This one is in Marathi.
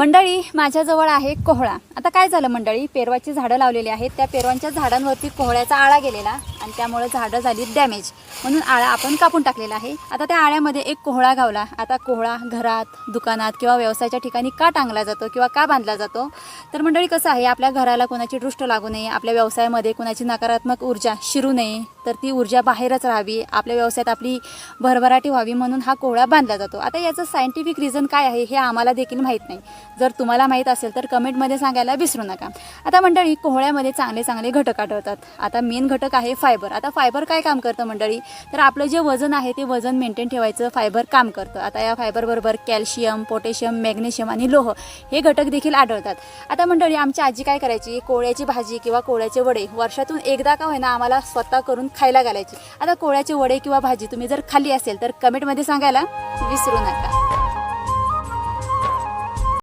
मंडळी माझ्याजवळ आहे कोहळा. आता काय झालं मंडळी? पेरवाची झाडं लावलेली आहेत. त्या पेरवांच्या झाडांवरती कोहळ्याचा आळा गेलेला. आणि त्यामुळे झाडं झाली डॅमेज म्हणून आळा आपण कापून टाकलेला आहे. आता त्या आळ्यामध्ये एक कोहळा गावला आता कोहळा घरात दुकानात किंवा व्यवसायाच्या ठिकाणी का टांगला जातो किंवा का बांधला जातो? तर मंडळी कसं आहे? आपल्या घराला कोणाची दृष्ट लागू नये आपल्या व्यवसायामध्ये कोणाची नकारात्मक ऊर्जा शिरू नये तर ती ऊर्जा बाहेरच राहावी आपल्या व्यवसायात आपली भरभराटी व्हावी म्हणून हा कोहळा बांधला जातो. आता याचं सायंटिफिक रिझन काय आहे हे आम्हाला देखील माहीत नाही. जर तुम्हाला माहीत असेल तर कमेंटमध्ये सांगायला विसरू नका. आता मंडळी कोहळ्यामध्ये चांगले चांगले घटक आढळतात. आता मेन घटक आहे फायबर. आता फायबर काय काम करतं मंडळी? तर आपलं जे वजन आहे ते वजन मेंटेन ठेवायचं फायबर काम करतं. आता या फायबरबरोबर कॅल्शियम पोटॅशियम मॅग्नेशियम आणि लोह हे घटक देखील आढळतात. आता मंडळी आमची आजी काय करायची? कोळ्याची भाजी किंवा कोळ्याचे वडे वर्षातून एकदा का होईना आम्हाला स्वतः करून खायला घालायची. आता कोळ्याचे वडे किंवा भाजी तुम्ही जर खाल्ली असेल तर कमेंटमध्ये सांगायला विसरू नका.